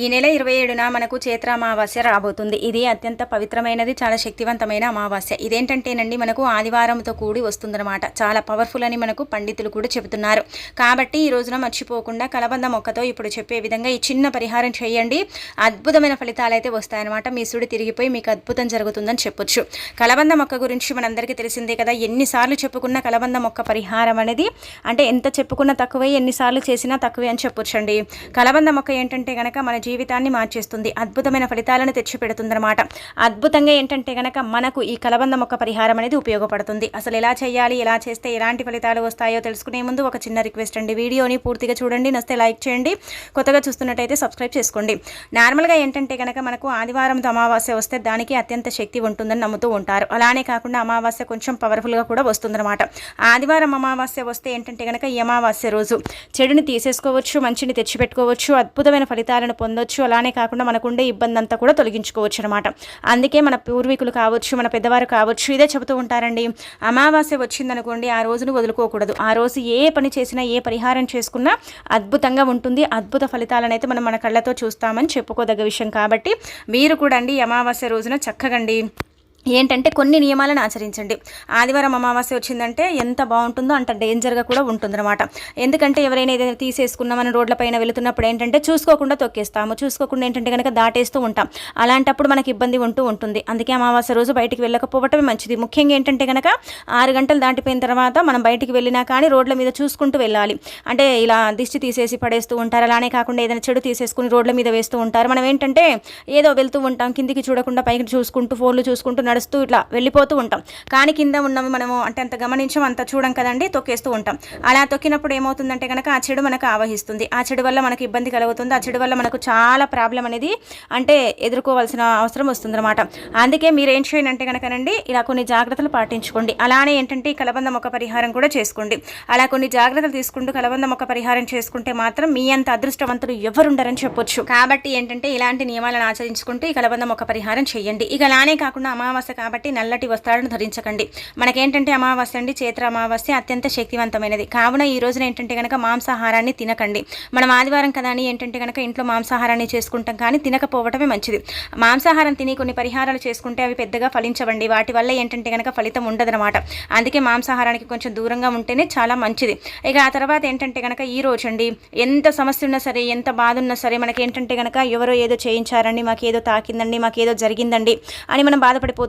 ఈ నెల ఇరవై ఏడున మనకు చైత్ర అమావాస్య రాబోతుంది. ఇది అత్యంత పవిత్రమైనది చాలా శక్తివంతమైన అమావాస్య. ఇదేంటంటేనండి మనకు ఆదివారంతో కూడి వస్తుందన్నమాట. చాలా పవర్ఫుల్ అని మనకు పండితులు కూడా చెబుతున్నారు. కాబట్టి ఈ రోజున మర్చిపోకుండా కలబంద మొక్కతో ఇప్పుడు చెప్పే విధంగా ఈ చిన్న పరిహారం చేయండి. అద్భుతమైన ఫలితాలు అయితే వస్తాయన్నమాట. మీ సుడి తిరిగిపోయి మీకు అద్భుతం జరుగుతుందని చెప్పొచ్చు. కలబంద మొక్క గురించి మనందరికీ తెలిసిందే కదా ఎన్నిసార్లు చెప్పుకున్న కలబంద మొక్క పరిహారం అనేది? అంటే ఎంత చెప్పుకున్నా తక్కువే ఎన్నిసార్లు చేసినా తక్కువే అని చెప్పొచ్చండి. కలబంద మొక్క ఏంటంటే కనుక మన జీవితాన్ని మార్చేస్తుంది. అద్భుతమైన ఫలితాలను తెచ్చిపెడుతుందన్నమాట. అద్భుతంగా ఏంటంటే గనక మనకు ఈ కలబంద మొక్క పరిహారం అనేది ఉపయోగపడుతుంది. అసలు ఎలా చేయాలి ఎలా చేస్తే ఎలాంటి ఫలితాలు వస్తాయో తెలుసుకునే ముందు ఒక చిన్న రిక్వెస్ట్ అండి. వీడియోని పూర్తిగా చూడండి. నస్తే లైక్ చేయండి. కొత్తగా చూస్తున్నట్టయితే సబ్స్క్రైబ్ చేసుకోండి. నార్మల్గా ఏంటంటే కనుక మనకు ఆదివారంతో అమావాస్య వస్తే దానికి అత్యంత శక్తి ఉంటుందని నమ్ముతూ ఉంటారు. అలానే కాకుండా అమావాస్య కొంచెం పవర్ఫుల్గా కూడా వస్తుందన్నమాట. ఆదివారం అమావాస్య వస్తే ఏంటంటే కనుక ఈ అమావాస్య రోజు చెడుని తీసేసుకోవచ్చు మంచిని తెచ్చిపెట్టుకోవచ్చు అద్భుతమైన ఫలితాలను పొందొచ్చు. అలానే కాకుండా మనకుండే ఇబ్బంది అంతా కూడా తొలగించుకోవచ్చు అనమాట అందుకే మన పూర్వీకులు కావచ్చు మన పెద్దవారు కావచ్చు ఇదే చెబుతూ ఉంటారండి. అమావాస్య వచ్చిందనుకోండి ఆ రోజును వదులుకోకూడదు. ఆ రోజు ఏ పని చేసినా ఏ పరిహారం చేసుకున్నా అద్భుతంగా ఉంటుంది. అద్భుత ఫలితాలనైతే మనం మన కళ్ళతో చూస్తామని చెప్పుకోదగ్గ విషయం. కాబట్టి మీరు కూడా అండి అమావాస్య రోజున చక్కగండి ఏంటంటే కొన్ని నియమాలను ఆచరించండి. ఆదివారం అమావాస్య వచ్చిందంటే ఎంత బాగుంటుందో అంత డేంజర్గా కూడా ఉంటుందన్నమాట. ఎందుకంటే ఎవరైనా ఏదైనా తీసేసుకున్నామని రోడ్లపైన వెళుతున్నప్పుడు ఏంటంటే చూసుకోకుండా తొక్కేస్తాము. చూసుకోకుండా ఏంటంటే కనుక దాటేస్తూ ఉంటాం. అలాంటప్పుడు మనకి ఇబ్బంది ఉంటూ ఉంటుంది. అందుకే అమావాస్య రోజు బయటికి వెళ్ళకపోవటమే మంచిది. ముఖ్యంగా ఏంటంటే కనుక ఆరు గంటలు దాటిపోయిన తర్వాత మనం బయటికి వెళ్ళినా కానీ రోడ్ల మీద చూసుకుంటూ వెళ్ళాలి. అంటే ఇలా దిష్టి తీసేసి పడేస్తూ ఉంటారు. అలానే కాకుండా ఏదైనా చెడు తీసేసుకుని రోడ్ల మీద వేస్తూ ఉంటారు. మనం ఏంటంటే ఏదో వెళ్తూ ఉంటాం. కిందికి చూడకుండా పైకి చూసుకుంటూ ఫోన్లు చూసుకుంటూ నడుస్తూ ఇట్లా వెళ్ళిపోతూ ఉంటాం. కానీ కింద ఉన్నవి మనము అంటే అంత గమనించం అంత చూడం కదండి తొక్కేస్తూ ఉంటాం. అలా తొక్కినప్పుడు ఏమవుతుందంటే కనుక ఆ చెడు మనకు ఆవహిస్తుంది. ఆ చెడు వల్ల మనకు ఇబ్బంది కలుగుతుంది. ఆ చెడు వల్ల మనకు చాలా ప్రాబ్లం అనేది అంటే ఎదుర్కోవాల్సిన అవసరం వస్తుందన్నమాట. అందుకే మీరు ఏం చేయండి అంటే కనుకనండి ఇలా కొన్ని జాగ్రత్తలు పాటించుకోండి. అలానే ఏంటంటే ఈ కలబంద మొక్క పరిహారం కూడా చేసుకోండి. అలా కొన్ని జాగ్రత్తలు తీసుకుంటూ కలబంద మొక్క పరిహారం చేసుకుంటే మాత్రం మీ అంత అదృష్టవంతులు ఎవరుండరని చెప్పొచ్చు. కాబట్టి ఏంటంటే ఇలాంటి నియమాలను ఆచరించుకుంటూ ఈ కలబంద మొక్క పరిహారం చేయండి. ఇక అలానే కాకుండా అమావాస్య కాబట్టి నల్లటి వస్త్రాలను ధరించకండి. మనకేంటంటే అమావాస్య అండి? చైత్ర అమావాస్య అత్యంత శక్తివంతమైనది. కావున ఈ రోజున ఏంటంటే కనుక మాంసాహారాన్ని తినకండి. మనం ఆదివారం కదా అని ఏంటంటే కనుక ఇంట్లో మాంసాహారాన్ని చేసుకుంటాం కానీ తినకపోవటమే మంచిది. మాంసాహారం తిని కొన్ని పరిహారాలు చేసుకుంటే అవి పెద్దగా ఫలించవండి. వాటి వల్ల ఏంటంటే కనుక ఫలితం ఉండదనమాట అందుకే మాంసాహారానికి కొంచెం దూరంగా ఉంటేనే చాలా మంచిది. ఇక ఆ తర్వాత ఏంటంటే కనుక ఈ రోజు అండి ఎంత సమస్య ఉన్నా సరే ఎంత బాధ ఉన్నా సరే మనకి ఏంటంటే కనుక ఎవరో ఏదో చేయించారండి మాకేదో తాకిందండి మాకేదో జరిగిందండి అని మనం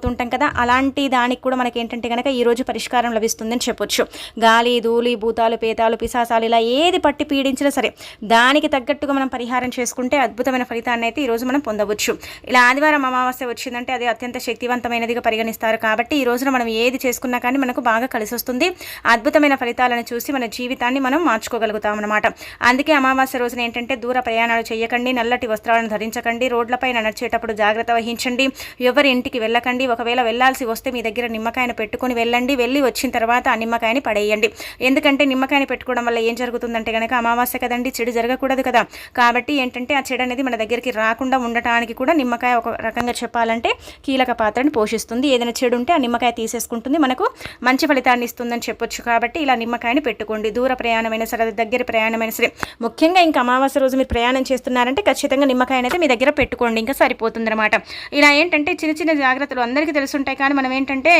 బాధపడిపోతుంటాం కదా అలాంటి దానికి కూడా మనకి ఏంటంటే కనుక ఈ రోజు పరిష్కారం లభిస్తుందని చెప్పొచ్చు. గాలి ధూళి భూతాలు పేతాలు పిశాసాలు ఇలా ఏది పట్టి పీడించినా సరే దానికి తగ్గట్టుగా మనం పరిహారం చేసుకుంటే అద్భుతమైన ఫలితాన్ని అయితే ఈరోజు మనం పొందవచ్చు. ఇలా ఆదివారం అమావాస్య వచ్చిందంటే అది అత్యంత శక్తివంతమైనదిగా పరిగణిస్తారు కాబట్టి ఈ రోజున మనం ఏది చేసుకున్నా కానీ మనకు బాగా కలిసి వస్తుంది అద్భుతమైన ఫలితాలను చూసి మన జీవితాన్ని మనం మార్చుకోగలుగుతాం అనమాట అందుకే అమావాస్య రోజున ఏంటంటే దూర ప్రయాణాలు చేయకండి నల్లటి వస్త్రాలను ధరించకండి రోడ్లపైన నడిచేటప్పుడు జాగ్రత్త వహించండి ఎవరి ఇంటికి వెళ్ళకండి ఒకవేళ వెళ్ళాల్సి వస్తే మీ దగ్గర నిమ్మకాయను పెట్టుకొని వెళ్ళండి. వెళ్ళి వచ్చిన తర్వాత ఆ నిమ్మకాయని పడేయండి. ఎందుకంటే నిమ్మకాయని పెట్టుకోవడం వల్ల ఏం జరుగుతుందంటే కనుక అమావాస్య కదండి చెడు జరగకూడదు కదా. కాబట్టి ఏంటంటే ఆ చెడు అనేది మన దగ్గరికి రాకుండా ఉండటానికి కూడా నిమ్మకాయ ఒక రకంగా చెప్పాలంటే కీలక పాత్రని పోషిస్తుంది. ఏదైనా చెడు ఉంటే ఆ నిమ్మకాయ తీసేసుకుంటుంది. మనకు మంచి ఫలితాన్ని ఇస్తుందని చెప్పొచ్చు కాబట్టి ఇలా నిమ్మకాయని పెట్టుకోండి. దూర ప్రయాణమైన సరే దగ్గర ప్రయాణమైన సరే. ముఖ్యంగా ఇంకా అమావాస్య రోజు మీరు ప్రయాణం చేస్తున్నారంటే ఖచ్చితంగా నిమ్మకాయనైతే మీ దగ్గర పెట్టుకోండి. ఇంకా సరిపోతుంది అనమాట ఇలా ఏంటంటే చిన్న చిన్న జాగ్రత్తలు అందరికీ తెలుసుంటాయి. కానీ మనం ఏంటంటే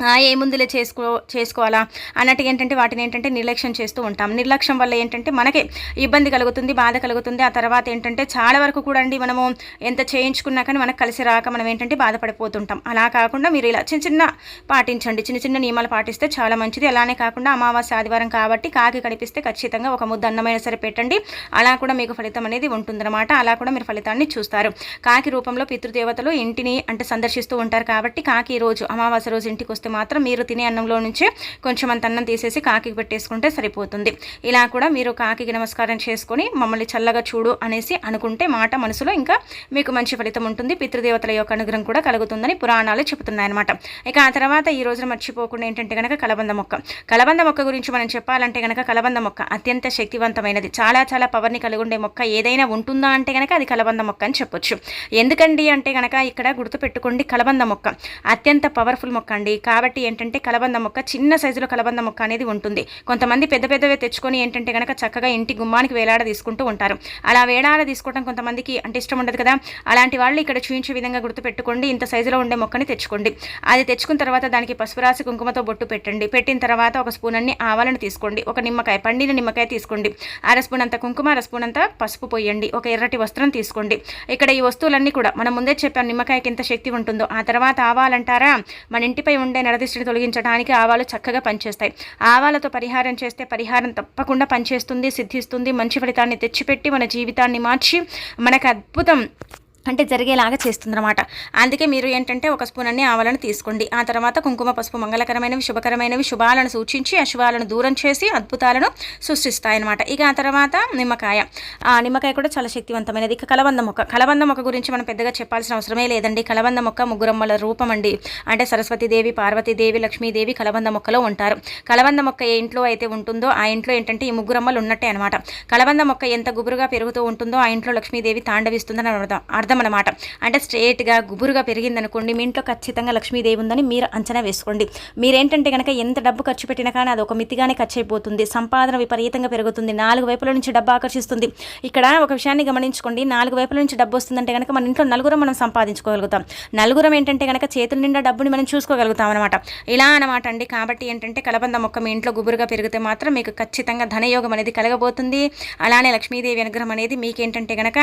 ఆ, ఏ ముందులే చేసుకో చేసుకోవాలా? అన్నట్టు ఏంటంటే వాటిని ఏంటంటే నిర్లక్ష్యం చేస్తూ ఉంటాం. నిర్లక్ష్యం వల్ల ఏంటంటే మనకే ఇబ్బంది కలుగుతుంది బాధ కలుగుతుంది. ఆ తర్వాత ఏంటంటే చాలా వరకు కూడా అండి మనము ఎంత చేయించుకున్నా కానీ మనకు కలిసి రాక మనం ఏంటంటే బాధపడిపోతుంటాం. అలా కాకుండా మీరు ఇలా చిన్న చిన్న పాటించండి. చిన్న చిన్న నియమాలు పాటిస్తే చాలా మంచిది. అలానే కాకుండా అమావాస్య ఆదివారం కాబట్టి కాకి కనిపిస్తే ఖచ్చితంగా ఒక ముద్ద అన్నమైన సరే పెట్టండి. అలా కూడా మీకు ఫలితం అనేది ఉంటుందన్నమాట. అలా కూడా మీరు ఫలితాన్ని చూస్తారు. కాకి రూపంలో పితృదేవతలు ఇంటిని అంటే సందర్శిస్తూ ఉంటారు కాబట్టి కాకి రోజు అమావాస్య రోజు ఇంటికి వస్తే మాత్రం మీరు తినే అన్నంలో నుంచే కొంచెం అంత అన్నం తీసేసి కాకి పెట్టేసుకుంటే సరిపోతుంది. ఇలా కూడా మీరు కాకి నమస్కారం చేసుకొని మమ్మల్ని చల్లగా చూడు అనేసి అనుకుంటే మాట మనసులో ఇంకా మీకు మంచి ఫలితం ఉంటుంది. పితృదేవతల యొక్క అనుగ్రహం కూడా కలుగుతుందని పురాణాలు చెబుతున్నాయన్నమాట. ఇక ఆ తర్వాత ఈ రోజున మర్చిపోకుండా ఏంటంటే కనుక కలబంద మొక్క. కలబంద మొక్క గురించి మనం చెప్పాలంటే కనుక కలబంద మొక్క అత్యంత శక్తివంతమైనది. చాలా చాలా పవర్ని కలిగి ఉండే మొక్క ఏదైనా ఉంటుందా అంటే కనుక అది కలబంద మొక్క అని చెప్పొచ్చు. ఎందుకండి అంటే కనుక ఇక్కడ గుర్తుపెట్టుకోండి కలబంద మొక్క అత్యంత పవర్ఫుల్ మొక్క అండి. కాబట్టి కాబట్టి ఏంటంటే కలబంద మొక్క చిన్న సైజులో కలబంద మొక్క అనేది ఉంటుంది. కొంతమంది పెద్ద పెద్దవి తెచ్చుకొని ఏంటంటే కనుక చక్కగా ఇంటి గుమ్మానికి వేలాడ తీసుకుంటూ ఉంటారు. అలా వేలాడ తీసుకోవడం కొంతమందికి అంటే ఇష్టం ఉండదు కదా. అలాంటి వాళ్ళు ఇక్కడ చూపించే విధంగా గుర్తుపెట్టుకోండి. ఇంత సైజులో ఉండే మొక్కని తెచ్చుకోండి. అది తెచ్చుకున్న తర్వాత దానికి పసుపు రాసి కుంకుమతో బొట్టు పెట్టండి. పెట్టిన తర్వాత ఒక స్పూన్ అన్ని ఆవాలను తీసుకోండి. ఒక నిమ్మకాయ పండిన నిమ్మకాయ తీసుకోండి. అర స్పూన్ అంత కుంకుమ అర స్పూన్ అంత పసుపు పోయండి ఒక ఎర్రటి వస్త్రం తీసుకోండి. ఇక్కడ ఈ వస్తువులన్నీ కూడా మనం ముందే చెప్పాను నిమ్మకాయకి ఎంత శక్తి ఉంటుందో. ఆ తర్వాత ఆవాలంటారా? మన ఇంటిపై ఉండే నరదిష్టిని తొలగించడానికి ఆవాలు చక్కగా పనిచేస్తాయి. ఆవాలతో పరిహారం చేస్తే పరిహారం తప్పకుండా పనిచేస్తుంది సిద్ధిస్తుంది మంచి ఫలితాన్ని తెచ్చిపెట్టి మన జీవితాన్ని మార్చి మనకు అద్భుతం అంటే జరిగేలాగా చేస్తుందన్నమాట. అందుకే మీరు ఏంటంటే ఒక స్పూన్ అన్ని ఆవాలను తీసుకోండి. ఆ తర్వాత కుంకుమ పసుపు మంగళకరమైనవి శుభకరమైనవి శుభాలను సూచించి అశుభాలను దూరం చేసి అద్భుతాలను సృష్టిస్తాయన్నమాట. ఇక ఆ తర్వాత నిమ్మకాయ. ఆ నిమ్మకాయ కూడా చాలా శక్తివంతమైనది. ఇక కలబంద మొక్క. కలబంద మొక్క గురించి మనం పెద్దగా చెప్పాల్సిన అవసరమే లేదండి. కలబంద మొక్క ముగ్గురమ్మల రూపం అండి. అంటే సరస్వతీదేవి పార్వతీదేవి లక్ష్మీదేవి కలబంద మొక్కలో ఉంటారు. కలబంద మొక్క ఏ ఇంట్లో అయితే ఉంటుందో ఆ ఇంట్లో ఏంటంటే ఈ ముగ్గురమ్మలు ఉన్నట్టే అనమాట కలబంద మొక్క ఎంత గుబురుగా పెరుగుతూ ఉంటుందో ఆ ఇంట్లో లక్ష్మీదేవి తాండవిస్తుందని అర్థం అర్థం అనమాట అంటే స్ట్రేట్గా గుబురుగా పెరిగిందనుకోండి మీ ఇంట్లో ఖచ్చితంగా లక్ష్మీదేవి ఉందని మీరు అంచనా వేసుకోండి. మీరేంటంటే కనుక ఎంత డబ్బు ఖర్చు పెట్టినా కానీ అది ఒక మితిగానే ఖర్చు అయిపోతుంది సంపాదన విపరీతంగా పెరుగుతుంది. నాలుగు వైపుల నుంచి డబ్బు ఆకర్షిస్తుంది. ఇక్కడ ఒక విషయాన్ని గమనించుకోండి. నాలుగు వైపుల నుంచి డబ్బు వస్తుందంటే కనుక మన ఇంట్లో నలుగురం మనం సంపాదించుకోగలుగుతాం. నలుగురం ఏంటంటే కనుక చేతుల నిండా డబ్బుని మనం చూసుకోగలుగుతాం అనమాట ఇలా అనమాట అండి. కాబట్టి ఏంటంటే కలబంద మొక్క మీ ఇంట్లో గుబురుగా పెరిగితే మాత్రం మీకు ఖచ్చితంగా ధనయోగం అనేది కలగబోతుంది. అలానే లక్ష్మీదేవి అనుగ్రహం అనేది మీకేంటంటే కనుక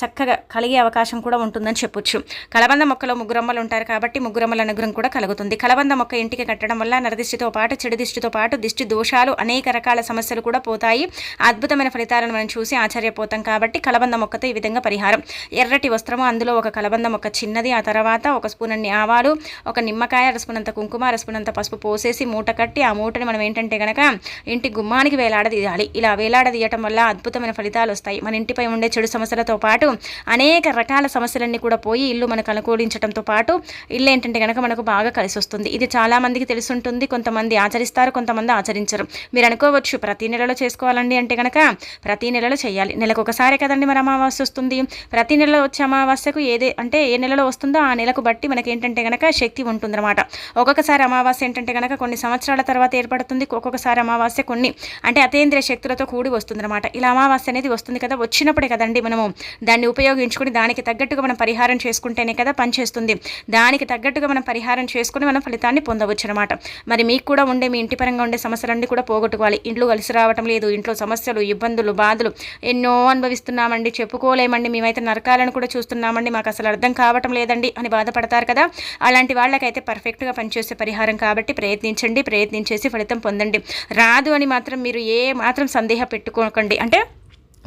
చక్కగా కలిగే అవకాశం కూడా ఉంటుందని చెప్పొచ్చు. కలబంద మొక్కలో ముగ్గురమ్మలు ఉంటారు కాబట్టి ముగ్గురమ్మల అనుగ్రహం కూడా కలుగుతుంది. కలబంద మొక్క ఇంటికి కట్టడం వల్ల నరదిష్టితో పాటు చెడు దిష్టితో పాటు దిష్టి దోషాలు అనేక రకాల సమస్యలు కూడా పోతాయి. అద్భుతమైన ఫలితాలను మనం చూసి ఆశ్చర్యపోతాం కాబట్టి కలబంద మొక్కతో ఈ విధంగా పరిహారం. ఎర్రటి వస్త్రము అందులో ఒక కలబంద మొక్క చిన్నది ఆ తర్వాత ఒక స్పూన్ అన్ని ఆవాలు ఒక నిమ్మకాయ రసపునంత కుంకుమ రసపునంత పసుపు పోసేసి మూట కట్టి ఆ మూటని మనం ఏంటంటే కనుక ఇంటి గుమ్మానికి వేలాడదీయాలి. ఇలా వేలాడదీయటం వల్ల అద్భుతమైన ఫలితాలు వస్తాయి. మన ఇంటిపై ఉండే చెడు సమస్యలతో పాటు అనేక రకాల సమస్యలన్నీ కూడా పోయి ఇల్లు మనకు అనుకూలించడంతో పాటు ఇల్లు ఏంటంటే కనుక మనకు బాగా కలిసి వస్తుంది ఇది చాలామందికి తెలుసుంటుంది. కొంతమంది ఆచరిస్తారు కొంతమంది ఆచరించరు. మీరు అనుకోవచ్చు ప్రతి నెలలో చేసుకోవాలండి అంటే కనుక ప్రతి నెలలో చేయాలి. నెలకు ఒకసారి కదండి మరి అమావాస్య వస్తుంది. ప్రతి నెలలో వచ్చే అమావాస్యకు ఏదే అంటే ఏ నెలలో వస్తుందో ఆ నెలకు బట్టి మనకి ఏంటంటే కనుక శక్తి ఉంటుందన్నమాట. ఒక్కొక్కసారి అమావాస్య ఏంటంటే కనుక కొన్ని సంవత్సరాల తర్వాత ఏర్పడుతుంది. ఒక్కొక్కసారి అమావాస్య కొన్ని అంటే అతేంద్రియ శక్తులతో కూడి వస్తుందన్నమాట. ఇలా అమావాస్య అనేది వస్తుంది కదా వచ్చినప్పుడే కదండి మనము దాన్ని ఉపయోగించుకొని దానికి తగ్గట్టుగా మనం పరిహారం చేసుకుంటేనే కదా పనిచేస్తుంది దానికి తగ్గట్టుగా మనం పరిహారం చేసుకుని మనం ఫలితాన్ని పొందవచ్చు అనమాట మరి మీకు కూడా ఉండే మీ ఇంటి పరంగా ఉండే సమస్యలన్నీ కూడా పోగొట్టుకోవాలి. ఇంట్లో కలిసి రావటం లేదు. ఇంట్లో సమస్యలు ఇబ్బందులు బాధలు ఎన్నో అనుభవిస్తున్నామండి. చెప్పుకోలేమండి. మేమైతే నరకాలను కూడా చూస్తున్నామండి. మాకు అసలు అర్థం కావటం లేదండి అని బాధపడతారు కదా. అలాంటి వాళ్ళకైతే పర్ఫెక్ట్గా పనిచేసే పరిహారం కాబట్టి ప్రయత్నించండి. ప్రయత్నించేసి ఫలితం పొందండి. రాదు అని మాత్రం మీరు ఏ మాత్రం సందేహ పెట్టుకోకండి. అంటే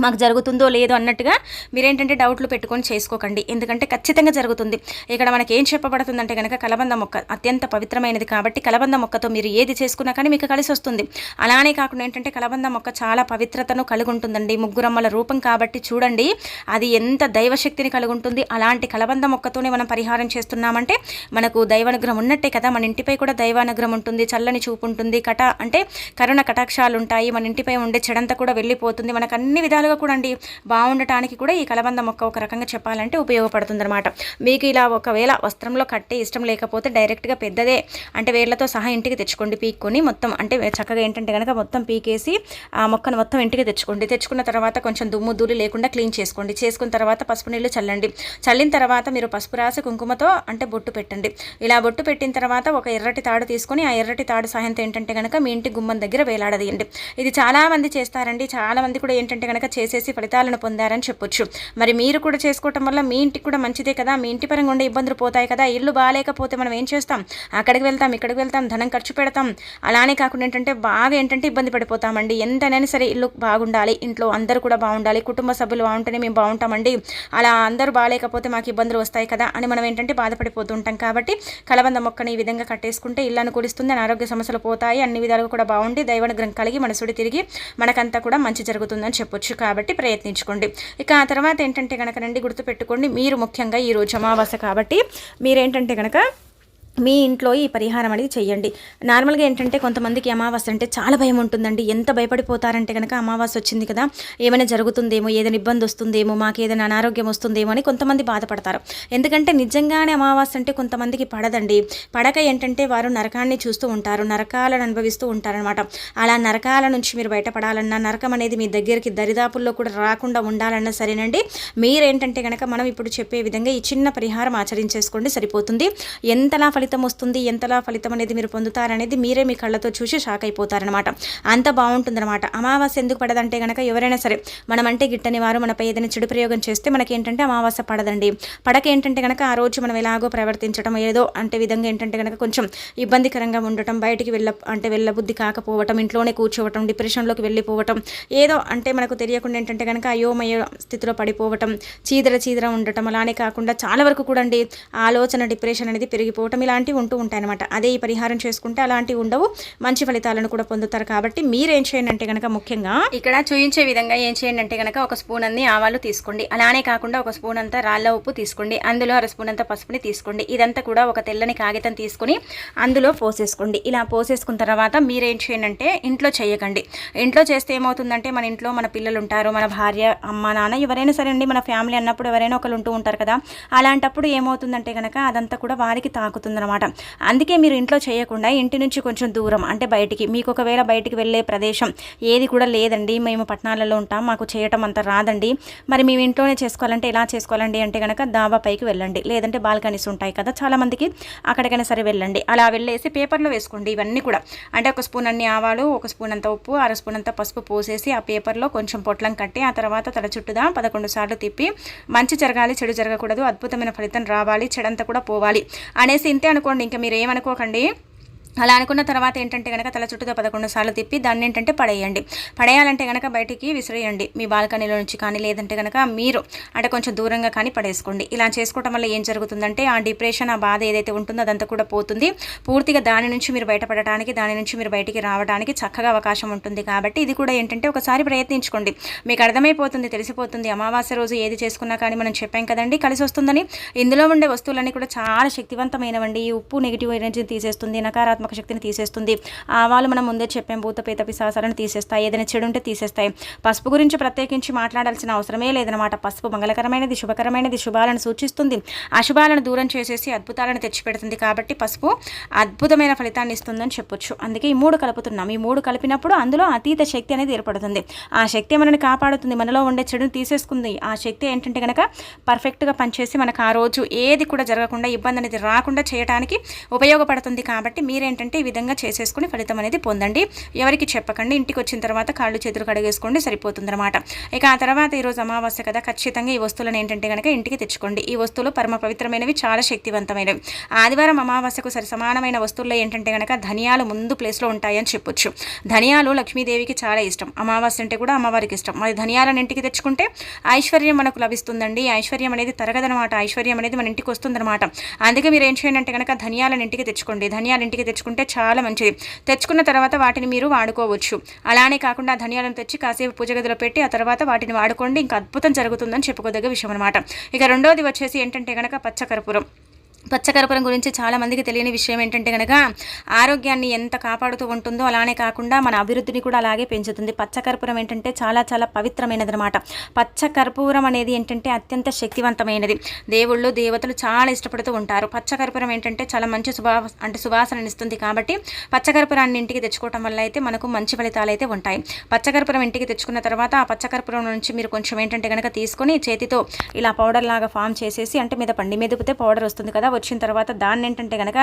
మాకు జరుగుతుందో లేదో అన్నట్టుగా మీరేంటంటే డౌట్లు పెట్టుకొని చేసుకోకండి. ఎందుకంటే ఖచ్చితంగా జరుగుతుంది. ఇక్కడ మనకి ఏం చెప్పబడుతుందంటే కనుక కలబంద మొక్క అత్యంత పవిత్రమైనది కాబట్టి కలబంద మొక్కతో మీరు ఏది చేసుకున్నా కానీ మీకు కలిసి వస్తుంది. అలానే కాకుండా ఏంటంటే కలబంద మొక్క చాలా పవిత్రతను కలిగి ఉంటుందండి ముగ్గురమ్మల రూపం కాబట్టి చూడండి అది ఎంత దైవశక్తిని కలిగి ఉంటుంది అలాంటి కలబంద మొక్కతోనే మనం పరిహారం చేస్తున్నామంటే మనకు దైవానుగ్రహం ఉన్నట్టే కదా. మన ఇంటిపై కూడా దైవానుగ్రహం ఉంటుంది. చల్లని చూపు ఉంటుంది. కట అంటే కరుణ కటాక్షాలు ఉంటాయి మన ఇంటిపై ఉండే చెడంతా కూడా వెళ్ళిపోతుంది. మనకు అన్ని విధాలు విధాలుగా కూడా అండి బాగుండటానికి కూడా ఈ కలబంద మొక్క ఒక రకంగా చెప్పాలంటే ఉపయోగపడుతుంది అనమాట మీకు ఇలా ఒకవేళ వస్త్రంలో కట్టే ఇష్టం లేకపోతే డైరెక్ట్గా పెద్దదే అంటే వేర్లతో సహా ఇంటికి తెచ్చుకోండి పీక్కొని మొత్తం అంటే చక్కగా ఏంటంటే కనుక మొత్తం పీకేసి ఆ మొక్కను మొత్తం ఇంటికి తెచ్చుకోండి. తెచ్చుకున్న తర్వాత కొంచెం దుమ్ము దూలి లేకుండా క్లీన్ చేసుకోండి. చేసుకున్న తర్వాత పసుపు నీళ్ళు చల్లండి. చల్లిన తర్వాత మీరు పసుపు రాసి కుంకుమతో అంటే బొట్టు పెట్టండి. ఇలా బొట్టు పెట్టిన తర్వాత ఒక ఎర్రటి తాడు తీసుకొని ఆ ఎర్రటి తాడు సహాయంతో ఏంటంటే కనుక మీ ఇంటి గుమ్మం దగ్గర వేలాడదీయండి. ఇది చాలా మంది చేస్తారండి. చాలా మంది కూడా ఏంటంటే కనుక చేసేసి ఫలితాలను పొందారని చెప్పొచ్చు. మరి మీరు కూడా చేసుకోవటం వల్ల మీ ఇంటికి కూడా మంచిదే కదా? మీ ఇంటి పరంగా ఉండే ఇబ్బందులు పోతాయి కదా? ఇల్లు బాగాలేకపోతే మనం ఏం చేస్తాం? అక్కడికి వెళ్తాం ఇక్కడికి వెళ్తాం ధనం ఖర్చు పెడతాం. అలానే కాకుండా ఏంటంటే బాగా ఏంటంటే ఇబ్బంది పడిపోతామండి. ఎంతనైనా సరే ఇల్లు బాగుండాలి ఇంట్లో అందరూ కూడా బాగుండాలి కుటుంబ సభ్యులు బాగుంటేనే మేము బాగుంటామండి. అలా అందరూ బాగాలేకపోతే మాకు ఇబ్బందులు వస్తాయి కదా? అని మనం ఏంటంటే బాధపడిపోతూ ఉంటాం కాబట్టి కలబంద మొక్కని ఈ విధంగా కట్టేసుకుంటే ఇల్లు అనుకూలిస్తుంది ఆరోగ్య సమస్యలు పోతాయి అన్ని విధాలుగా కూడా బాగుండి దైవానుగ్రహం కలిగి మనసుడి తిరిగి మనకంతా కూడా మంచి జరుగుతుందని చెప్పొచ్చు. కాబట్టి ప్రయత్నించుకోండి. ఇక ఆ తర్వాత ఏంటంటే కనుక రండి గుర్తుపెట్టుకోండి. మీరు ముఖ్యంగా ఈరోజు అమావాస్య కాబట్టి మీరేంటంటే కనుక మీ ఇంట్లో ఈ పరిహారం అనేది చేయండి నార్మల్గా ఏంటంటే కొంతమందికి అమావాస్య అంటే చాలా భయం ఉంటుందండి. ఎంత భయపడిపోతారంటే కనుక అమావాస్య వచ్చింది కదా ఏమైనా జరుగుతుందేమో ఏదైనా ఇబ్బంది వస్తుందేమో మాకు ఏదైనా అనారోగ్యం వస్తుందేమో అని కొంతమంది బాధపడతారు. ఎందుకంటే నిజంగానే అమావాస్య అంటే కొంతమందికి పడదండి. పడక ఏంటంటే వారు నరకాన్ని చూస్తూ ఉంటారు నరకాలను అనుభవిస్తూ ఉంటారనమాట అలా నరకాల నుంచి మీరు బయటపడాలన్నా నరకం అనేది మీ దగ్గరికి దరిదాపుల్లో కూడా రాకుండా ఉండాలన్నా సరేనండి. మీరేంటంటే కనుక మనం ఇప్పుడు చెప్పే విధంగా ఈ చిన్న పరిహారం ఆచరించేసుకోండి సరిపోతుంది. ఎంతలా ఫలితం ఫలితం వస్తుంది ఎంతలా ఫలితం అనేది మీరు పొందుతారనేది మీరే మీ కళ్ళతో చూసి షాక్ అయిపోతారనమాట అంత బాగుంటుందన్నమాట. అమావాస్య ఎందుకు పడదంటే కనుక ఎవరైనా సరే మనం అంటే గిట్టని వారు మనపై ఏదైనా చెడు ప్రయోగం చేస్తే మనకి ఏంటంటే అమావాస్య పడదండి. పడక ఏంటంటే కనుక ఆ రోజు మనం ఎలాగో ప్రవర్తించడం ఏదో అంటే విధంగా ఏంటంటే కనుక కొంచెం ఇబ్బందికరంగా ఉండటం బయటికి వెళ్ళ అంటే వెళ్ళబుద్ధి కాకపోవటం ఇంట్లోనే కూర్చోవటం డిప్రెషన్లోకి వెళ్ళిపోవటం ఏదో అంటే మనకు తెలియకుండా ఏంటంటే కనుక అయోమయ స్థితిలో పడిపోవటం చీదర చీదర ఉండటం అలానే కాకుండా చాలా వరకు కూడా అండి ఆలోచన డిప్రెషన్ అనేది పెరిగిపోవటం ఇలా ఇలాంటివి ఉంటూ ఉంటాయన్నమాట. అదే ఈ పరిహారం చేసుకుంటే అలాంటివి ఉండవు. మంచి ఫలితాలను కూడా పొందుతారు కాబట్టి మీరేం చేయండి అంటే కనుక ముఖ్యంగా ఇక్కడ చూయించే విధంగా ఏం చేయండి అంటే కనుక ఒక స్పూన్ అన్ని ఆవాలు తీసుకోండి. అలానే కాకుండా ఒక స్పూన్ అంతా రాళ్ళ ఉప్పు తీసుకోండి. అందులో అర స్పూన్ అంతా పసుపుని తీసుకోండి. ఇదంతా కూడా ఒక తెల్లని కాగితం తీసుకుని అందులో పోసేసుకోండి. ఇలా పోసేసుకున్న తర్వాత మీరేం చేయండి అంటే ఇంట్లో చేయకండి. ఇంట్లో చేస్తే ఏమవుతుందంటే మన ఇంట్లో మన పిల్లలు ఉంటారు మన భార్య అమ్మ నాన్న ఎవరైనా సరే అండి మన ఫ్యామిలీ అన్నప్పుడు ఎవరైనా ఒకరు ఉంటూ ఉంటారు కదా. అలాంటప్పుడు ఏమవుతుందంటే కనుక అదంతా కూడా వారికి తాకుతుందన్నమాట అందుకే మీరు ఇంట్లో చేయకుండా ఇంటి నుంచి కొంచెం దూరం అంటే బయటికి మీకు ఒకవేళ బయటికి వెళ్ళే ప్రదేశం ఏది కూడా లేదండి మేము పట్టణాలలో ఉంటాం మాకు చేయటం అంత రాదండి. మరి మేము ఇంట్లోనే చేసుకోవాలంటే ఎలా చేసుకోవాలండి అంటే కనుక దాబా పైకి వెళ్ళండి. లేదంటే బాల్కనీస్ ఉంటాయి కదా చాలామందికి అక్కడికైనా సరే వెళ్ళండి. అలా వెళ్ళేసి పేపర్లో వేసుకోండి ఇవన్నీ కూడా. అంటే ఒక స్పూన్ అన్ని ఆవాలు ఒక స్పూన్ అంత ఉప్పు అర స్పూన్ అంత పసుపు పోసేసి ఆ పేపర్లో కొంచెం పొట్లం కట్టి ఆ తర్వాత తల చుట్టుదా పదకొండు సార్లు తిప్పి మంచి జరగాలి చెడు జరగకూడదు అద్భుతమైన ఫలితం రావాలి చెడంతా కూడా పోవాలి అనేసి ఇంతే అనుకోండి ఇంకా మీరు ఏమనుకోకండి. అలా అనుకున్న తర్వాత ఏంటంటే కనుక తల చుట్టూతో పదకొండు సార్లు తిప్పి దాన్ని ఏంటంటే పడేయండి. పడేయాలంటే కనుక బయటికి విసిరేయండి. మీ బాల్కనీలో నుంచి కానీ లేదంటే కనుక మీరు అంటే కొంచెం దూరంగా కానీ పడేసుకోండి. ఇలా చేసుకోవటం వల్ల ఏం జరుగుతుందంటే ఆ డిప్రెషన్ ఆ బాధ ఏదైతే ఉంటుందో అదంతా కూడా పోతుంది. పూర్తిగా దాని నుంచి మీరు బయటపడటానికి దాని నుంచి మీరు బయటికి రావడానికి చక్కగా అవకాశం ఉంటుంది కాబట్టి ఇది కూడా ఏంటంటే ఒకసారి ప్రయత్నించుకోండి. మీకు అర్థమైపోతుంది తెలిసిపోతుంది. అమావాస్య రోజు ఏది చేసుకున్నా కానీ మనం చెప్పాం కదండి కలిసి వస్తుందని. ఇందులో ఉండే వస్తువులన్నీ కూడా చాలా శక్తివంతమైనవండి. ఈ ఉప్పు నెగిటివ్ ఎనర్జీని తీసేస్తుంది నకారాత్మక జ్ఞాపక శక్తిని తీసేస్తుంది ఆవాలు మనం ముందే చెప్పాం భూతపేత పిశాసాలను తీసేస్తాయి ఏదైనా చెడు ఉంటే తీసేస్తాయి. పసుపు గురించి ప్రత్యేకించి మాట్లాడాల్సిన అవసరమే లేదనమాట పసుపు మంగళకరమైనది శుభకరమైనది శుభాలను సూచిస్తుంది. అశుభాలను దూరం చేసేసి అద్భుతాలను తెచ్చిపెడుతుంది కాబట్టి పసుపు అద్భుతమైన ఫలితాన్ని ఇస్తుందని చెప్పొచ్చు. అందుకే ఈ మూడు కలుపుతున్నాం. ఈ మూడు కలిపినప్పుడు అందులో అతీత శక్తి అనేది ఏర్పడుతుంది. ఆ శక్తి మనని కాపాడుతుంది. మనలో ఉండే చెడుని తీసేసుకుంది. ఆ శక్తి ఏంటంటే కనుక పర్ఫెక్ట్గా పనిచేసి మనకు ఆ రోజు ఏది కూడా జరగకుండా ఇబ్బంది అనేది రాకుండా చేయడానికి ఉపయోగపడుతుంది కాబట్టి మీరేంటి ఏంటంటే ఈ విధంగా చేసేసుకుని ఫలితం అనేది పొందండి. ఎవరికి చెప్పకండి ఇంటికి వచ్చిన తర్వాత కాళ్ళు చేతులు కడిగేసుకోండి సరిపోతుందన్నమాట. ఇక ఆ తర్వాత ఈరోజు అమావాస్య కదా ఖచ్చితంగా ఈ వస్తువులను ఏంటంటే కనుక ఇంటికి తెచ్చుకోండి. ఈ వస్తువులు పరమ పవిత్రమైనవి చాలా శక్తివంతమైనవి. ఆదివారం అమావాస్యకు సరి సమానమైన వస్తువుల్లో ఏంటంటే కనుక ధనియాలు ముందు ప్లేస్లో ఉంటాయని చెప్పొచ్చు. ధనియాలు లక్ష్మీదేవికి చాలా ఇష్టం. అమావాస్య అంటే కూడా అమ్మవారికి ఇష్టం. మరి ధనియాలను ఇంటికి తెచ్చుకుంటే ఐశ్వర్యం మనకు లభిస్తుందండి. ఐశ్వర్యం అనేది తరగదనమాట ఐశ్వర్యం అనేది మన ఇంటికి వస్తుందన్నమాట. అందుకే మీరు ఏం చేయండి అంటే కనుక ధనియాలను ఇంటికి తెచ్చుకోండి. ధనియాలు ఇంటికి తెచ్చు తెచ్చుకుంటే చాలా మంచిది. తెచ్చుకున్న తర్వాత వాటిని మీరు వాడుకోవచ్చు. అలానే కాకుండా ధనియాలను తెచ్చి కాసేపు పూజ గదిలో పెట్టి ఆ తర్వాత వాటిని వాడుకోండి. ఇంకా అద్భుతం జరుగుతుందని చెప్పుకోదగ్గ విషయం అనమాట ఇక రెండోది వచ్చేసి ఏంటంటే కనుక పచ్చకర్పూరం. పచ్చకర్పూరం గురించి చాలామందికి తెలియని విషయం ఏంటంటే కనుక ఆరోగ్యాన్ని ఎంత కాపాడుతూ ఉంటుందో అలానే కాకుండా మన అభివృద్ధిని కూడా అలాగే పెంచుతుంది. పచ్చకర్పూరం ఏంటంటే చాలా చాలా పవిత్రమైనది అనమాట పచ్చకర్పూరం అనేది ఏంటంటే అత్యంత శక్తివంతమైనది. దేవుళ్ళు దేవతలు చాలా ఇష్టపడుతూ ఉంటారు. పచ్చకర్పూరం ఏంటంటే చాలా మంచి సుభా అంటే సువాసనని ఇస్తుంది కాబట్టి పచ్చకర్పూరాన్ని ఇంటికి తెచ్చుకోవటం వల్ల అయితే మనకు మంచి ఫలితాలు అయితే ఉంటాయి. పచ్చకర్పూరం ఇంటికి తెచ్చుకున్న తర్వాత ఆ పచ్చకర్పూరం నుంచి మీరు కొంచెం ఏంటంటే కనుక తీసుకొని చేతితో ఇలా పౌడర్ లాగా ఫామ్ చేసేసి అంటే మీద పండి మెదిపితే పౌడర్ వస్తుంది కదా వచ్చిన తర్వాత దాన్ని ఏంటంటే కనుక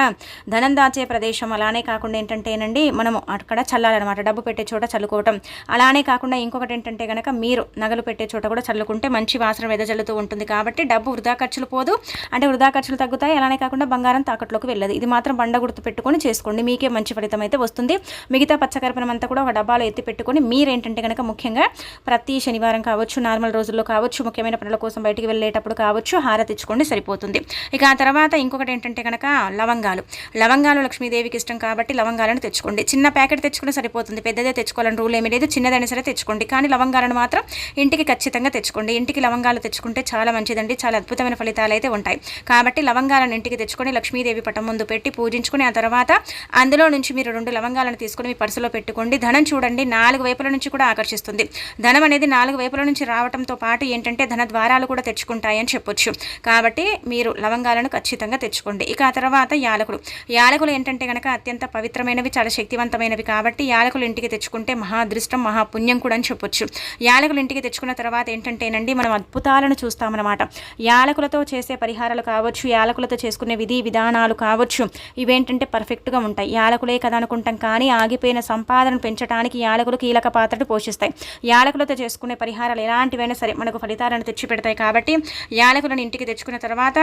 ధనం దాచే ప్రదేశం అలానే కాకుండా ఏంటంటేనండి మనము అక్కడ చల్లాలన్నమాట. డబ్బు పెట్టే చోట చల్లుకోవటం. అలానే కాకుండా ఇంకొకటి ఏంటంటే కనుక మీరు నగలు పెట్టే చోట కూడా చల్లుకుంటే మంచి వాసన వెదజల్లుతూ ఉంటుంది. కాబట్టి డబ్బు వృధా ఖర్చులు పోదు. అంటే వృధా ఖర్చులు తగ్గుతాయి. అలానే కాకుండా బంగారం తాకట్లోకి వెళ్ళదు. ఇది మాత్రం బండ గుర్తు పెట్టుకొని చేసుకోండి. మీకే మంచి ఫలితం అయితే వస్తుంది. మిగతా పచ్చకరపనం అంతా కూడా ఒక డబ్బాలో ఎత్తి పెట్టుకొని మీరేంటంటే కనుక ముఖ్యంగా ప్రతి శనివారం కావచ్చు నార్మల్ రోజుల్లో కావచ్చు ముఖ్యమైన పనుల కోసం బయటికి వెళ్ళేటప్పుడు కావచ్చు హార తెచ్చుకోండి సరిపోతుంది. ఇక ఆ తర్వాత ఇంకొకటి ఏంటంటే కనుక లవంగాలు. లవంగాలు లక్ష్మీదేవికి ఇష్టం కాబట్టి లవంగాలను తెచ్చుకోండి. చిన్న ప్యాకెట్ తెచ్చుకుని సరిపోతుంది. పెద్దదే తెచ్చుకోవాలని రూల్ ఏమీ లేదు. చిన్నదైనా సరే తెచ్చుకోండి. కానీ లవంగాలను మాత్రం ఇంటికి ఖచ్చితంగా తెచ్చుకోండి. ఇంటికి లవంగాలు తెచ్చుకుంటే చాలా మంచిదండి. చాలా అద్భుతమైన ఫలితాలు అయితే ఉంటాయి. కాబట్టి లవంగాలను ఇంటికి తెచ్చుకొని లక్ష్మీదేవి పటం ముందు పెట్టి పూజించుకుని ఆ తర్వాత అందులో నుంచి మీరు రెండు లవంగాలను తీసుకొని మీ పర్సులో పెట్టుకోండి. ధనం చూడండి. నాలుగు వైపుల నుంచి కూడా ఆకర్షిస్తుంది. ధనం అనేది నాలుగు వైపుల నుంచి రావడంతో పాటు ఏంటంటే ధన ద్వారాలు కూడా తెచ్చుకుంటాయని చెప్పొచ్చు. కాబట్టి మీరు లవంగాలను ఖచ్చితంగా తెచ్చుకోండి. ఇక ఆ తర్వాత యాలకులు. యాలకులు ఏంటంటే కనుక అత్యంత పవిత్రమైనవి చాలా శక్తివంతమైనవి కాబట్టి యాలకులు ఇంటికి తెచ్చుకుంటే మహా అదృష్టం మహాపుణ్యం కూడా అని చెప్పొచ్చు. యాలకులు ఇంటికి తెచ్చుకున్న తర్వాత ఏంటంటేనండి మనం అద్భుతాలను చూస్తామన్నమాట. యాలకులతో చేసే పరిహారాలు కావచ్చు యాలకులతో చేసుకునే విధి విధానాలు కావచ్చు ఇవేంటంటే పర్ఫెక్ట్గా ఉంటాయి. యాలకులే కదా అనుకుంటాం కానీ ఆగిపోయిన సంపాదనను పెంచడానికి యాలకులు కీలక పాత్రను పోషిస్తాయి. యాలకులతో చేసుకునే పరిహారాలు ఎలాంటివైనా సరే మనకు ఫలితాలను తెచ్చిపెడతాయి కాబట్టి యాలకులను ఇంటికి తెచ్చుకున్న తర్వాత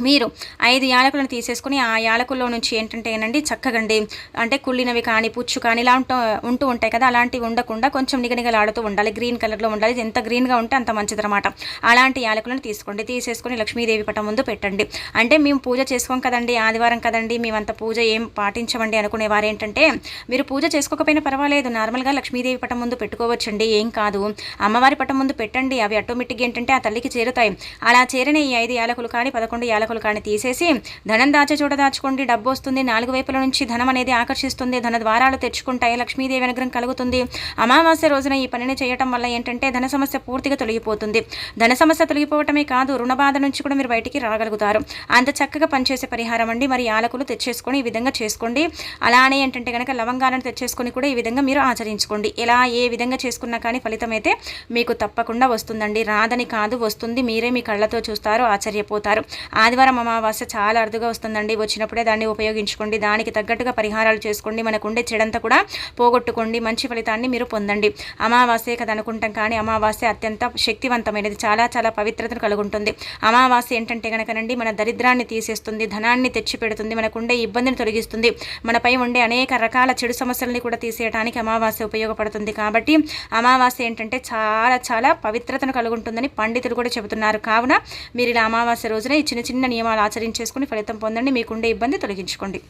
మీరు ఐదు యాలకులను తీసేసుకుని ఆ యాలకుల్లో నుంచి ఏంటంటే ఏనండి చక్కగండి. అంటే కుళ్ళినవి కానీ పుచ్చు కానీ ఇలా ఉంటూ ఉంటూ ఉంటాయి కదా అలాంటివి ఉండకుండా కొంచెం నిగనిగలాడుతూ ఉండాలి. గ్రీన్ కలర్లో ఉండాలి. ఎంత గ్రీన్గా ఉంటే అంత మంచిదన్నమాట అలాంటి యాలకులను తీసుకోండి. తీసేసుకొని లక్ష్మీదేవి పటం ముందు పెట్టండి. అంటే మేము పూజ చేసుకోం కదండి ఆదివారం కదండి మేమంత పూజ ఏం పాటించమండి అనుకునేవారు ఏంటంటే మీరు పూజ చేసుకోకపోయినా పర్వాలేదు. నార్మల్గా లక్ష్మీదేవి పటం ముందు పెట్టుకోవచ్చండి. ఏం కాదు. అమ్మవారి పటం ముందు పెట్టండి. అవి ఆటోమేటిక్గా ఏంటంటే ఆ తల్లికి చేరుతాయి. అలా చేరిన ఈ ఐదు యాలకులు కానీ పదకొండు యాలకులు కానీ తీసేసి ధనం దాచే చోట దాచుకోండి. డబ్బు వస్తుంది. నాలుగు వైపుల నుంచి ధనం అనేది ఆకర్షిస్తుంది. ధన ద్వారాలు తెచ్చుకుంటాయి. లక్ష్మీదేవి అనుగ్రహం కలుగుతుంది. అమావాస్య రోజున ఈ పనిని చేయటం వల్ల ఏంటంటే ధన సమస్య పూర్తిగా తొలగిపోతుంది. ధన సమస్య తొలగిపోవటమే కాదు రుణ బాధ నుంచి కూడా మీరు బయటికి రాగలుగుతారు. అంత చక్కగా పనిచేసే పరిహారం అండి. మరి యాలకులు తెచ్చేసుకొని ఈ విధంగా చేసుకోండి. అలానే ఏంటంటే కనుక లవంగాలను తెచ్చేసుకొని కూడా ఈ విధంగా మీరు ఆచరించుకోండి. ఎలా ఏ విధంగా చేసుకున్నా కానీ ఫలితం అయితే మీకు తప్పకుండా వస్తుందండి. రాదని కాదు వస్తుంది. మీరే మీ కళ్ళతో చూస్తారు ఆశ్చర్యపోతారు. ఆదివారం అమావాస్య చాలా అరుదుగా వస్తుందండి. వచ్చినప్పుడే దాన్ని ఉపయోగించుకోండి. దానికి తగ్గట్టుగా పరిహారాలు చేసుకోండి. మనకు ఉండే చెడంతా కూడా పోగొట్టుకోండి. మంచి ఫలితాన్ని మీరు పొందండి. అమావాస్య కదా అనుకుంటాం కానీ అమావాస్య అత్యంత శక్తివంతమైనది. చాలా చాలా పవిత్రతను కలుగుంటుంది. అమావాస్య ఏంటంటే కనుకనండి మన దరిద్రాన్ని తీసేస్తుంది ధనాన్ని తెచ్చిపెడుతుంది మనకుండే ఇబ్బందిని తొలగిస్తుంది. మనపై ఉండే అనేక రకాల చెడు సమస్యలని కూడా తీసేయడానికి అమావాస్య ఉపయోగపడుతుంది. కాబట్టి అమావాస్య ఏంటంటే చాలా చాలా పవిత్రతను కలుగుంటుందని పండితులు కూడా చెబుతున్నారు. కావున మీరు ఇలా అమావాస్య రోజున ఈ చిన్న చిన్న చిన్న నియమాలు ఆచరించేసుకుని ఫలితం పొందండి. మీకుండే ఇబ్బంది తొలగించుకోండి.